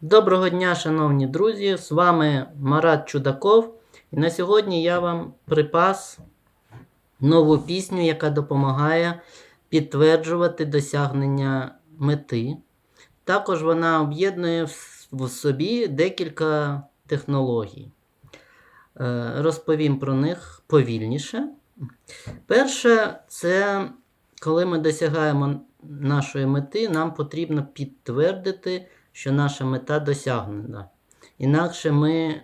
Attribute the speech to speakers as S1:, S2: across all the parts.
S1: Доброго дня, шановні друзі! З вами Марат Чудаков. І на сьогодні я вам припас нову пісню, яка допомагає підтверджувати досягнення мети. Також вона об'єднує в собі декілька технологій. Е, Розповім про них повільніше. Перше, це коли ми досягаємо нашої мети, нам потрібно підтвердити, що наша мета досягнена. Інакше ми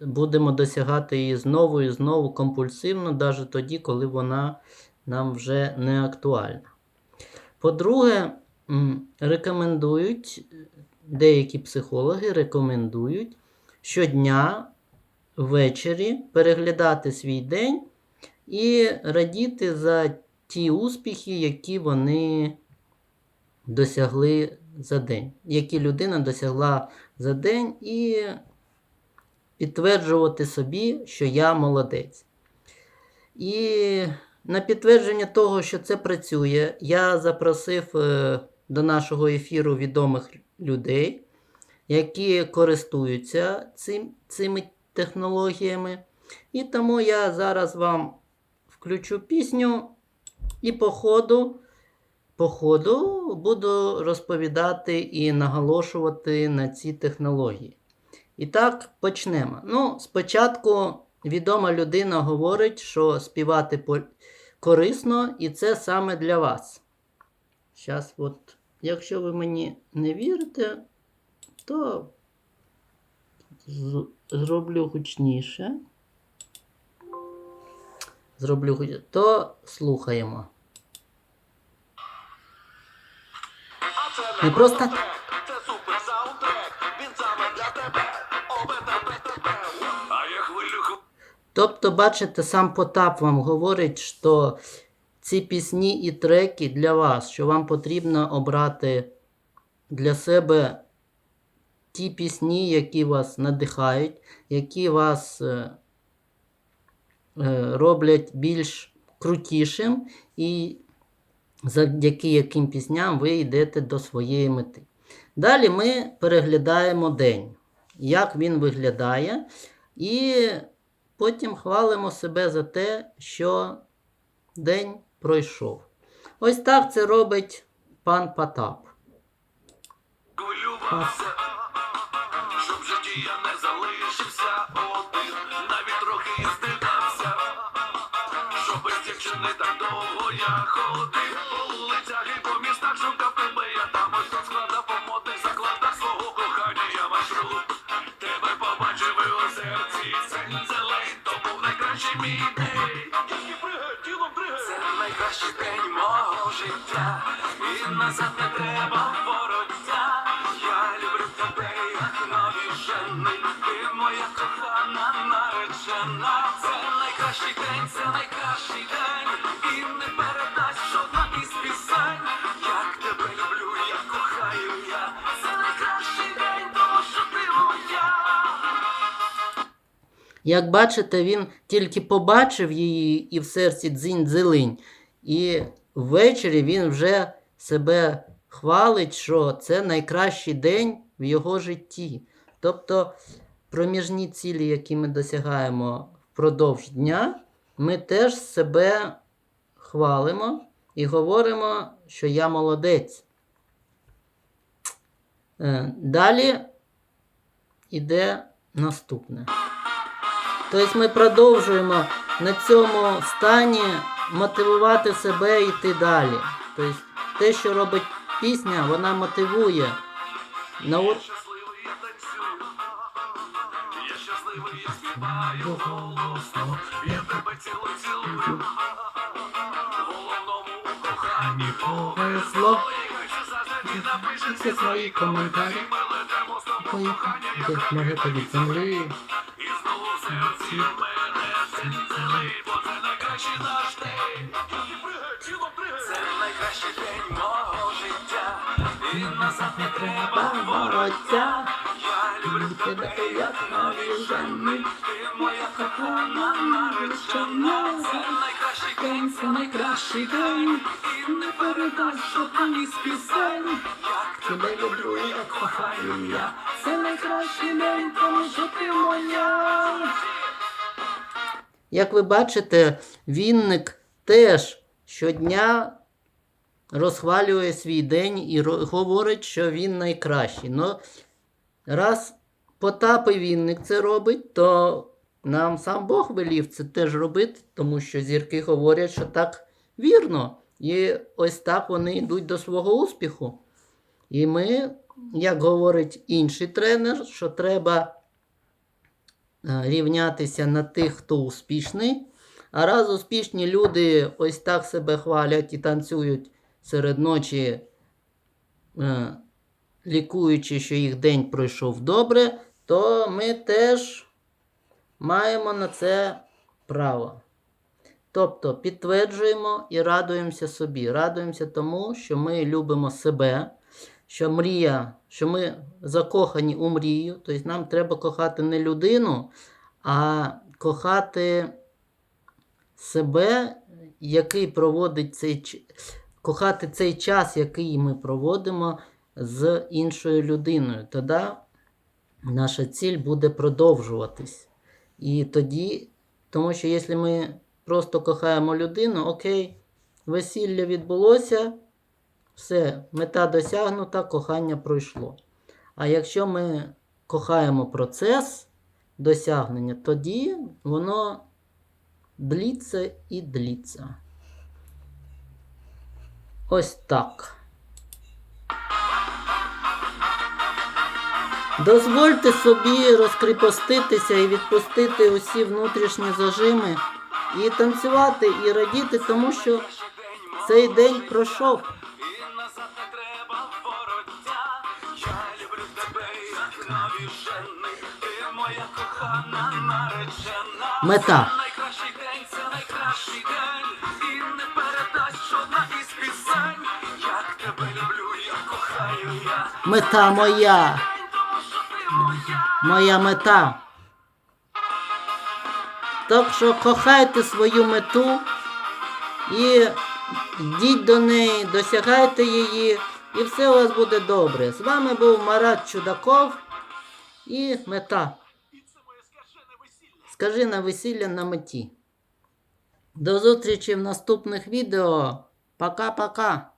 S1: будемо досягати її знову і знову компульсивно, навіть тоді, коли вона нам вже не актуальна. По-друге, рекомендують, деякі психологи рекомендують щодня ввечері переглядати свій день і радіти за ті успіхи, які вони досягли за день, які людина досягла за день, і підтверджувати собі, що я молодець. І на підтвердження того, що це працює, я запросив е, до нашого ефіру відомих людей, які користуються цим, цими технологіями. І тому я зараз вам включу пісню і по ходу, по ходу буду розповідати і наголошувати на ці технології. І так, почнемо. Ну, спочатку відома людина говорить, що співати корисно, і це саме для вас. Зараз, от, якщо ви мені не вірите, то зроблю гучніше. Зроблю. То слухаємо. Не просто так.
S2: Це супер саундтрек, він саме для тебе. А я хвилю
S1: Тобто, бачите, сам Потап вам говорить, що ці пісні і треки для вас, що вам потрібно обрати для себе ті пісні, які вас надихають, які вас е, е, роблять більш крутішим, і завдяки яким пісням ви йдете до своєї мети. Далі ми переглядаємо день, як він виглядає, і потім хвалимо себе за те, що день пройшов. Ось так це робить пан Потап.
S2: хвилювався, без дівчини так довго я ходив по вулицях і по містах шукав тебе, я там ось тут складав по модних закладах свого кохання, я маршрут. Тебе побачив і у серці зелень, то був найкращий мій день. Це найкращий день мого життя, і назад не треба вороття. Я люблю тебе, як навіжений, ти моя кохана наречена. Це найкращий день, це найкращий день, Як
S1: бачите, він тільки побачив її і в серці дзинь-дзилинь. І ввечері він вже себе хвалить, що це найкращий день в його житті. Тобто проміжні цілі, які ми досягаємо впродовж дня, ми теж себе хвалимо і говоримо, що я молодець. Е, Далі іде наступне. Тобто ми продовжуємо на цьому стані мотивувати себе і йти далі. Тобто те, що робить пісня, вона мотивує. На
S2: я щасливий, голосно. Я тебе цілую, цілую. Повезло. Якщо завжди всі свої коментарі, ми як
S1: від землі.
S2: Знову в серці мене зелень, бо це найкращий наш день. Це найкращий день мого життя, і назад не треба вороття. Я люблю тебе, як навіжений. Ти моя кохана наречена. Це найкращий день, це найкращий день. І не передаш жодної з пісень. Як тебе люблю, як кохаю я. Це найкращий день, тому що ти моя.
S1: Як ви бачите, Вінник теж щодня розхвалює свій день і говорить, що він найкращий. Но раз Потап і Вінник це робить, то нам сам Бог велів це теж робити, тому що зірки говорять, що так вірно. І ось так вони йдуть до свого успіху. І ми, як говорить інший тренер, що треба рівнятися на тих, хто успішний. А раз успішні люди ось так себе хвалять і танцюють серед ночі, е, лікуючи, що їх день пройшов добре, то ми теж маємо на це право. Тобто підтверджуємо і радуємося собі. Радуємося тому, що ми любимо себе, що мрія, що ми закохані у мрію. Тобто нам треба кохати не людину, а кохати себе, який проводить цей кохати цей час, який ми проводимо з іншою людиною. Тоді наша ціль буде продовжуватись. І тоді, тому що якщо ми просто кохаємо людину, окей, весілля відбулося, все, мета досягнута, кохання пройшло. А якщо ми кохаємо процес досягнення, тоді воно дліться і дліться. Ось так. Дозвольте собі розкріпоститися і відпустити усі внутрішні зажими, і танцювати, і радіти, тому що цей день пройшов.
S2: Ти моя кохана наречена.
S1: Мета.
S2: Найкращий день, це найкращий день. І не передасть жодна із пісень. Як тебе люблю, як кохаю я.
S1: Мета моя,
S2: моя.
S1: моя мета. Так що кохайте свою мету і йдіть до неї, досягайте її, і все у вас буде добре. З вами був Марат Чудаков і мета. Скажи на весілля на меті. До зустрічі в наступних відео. Пока-пока.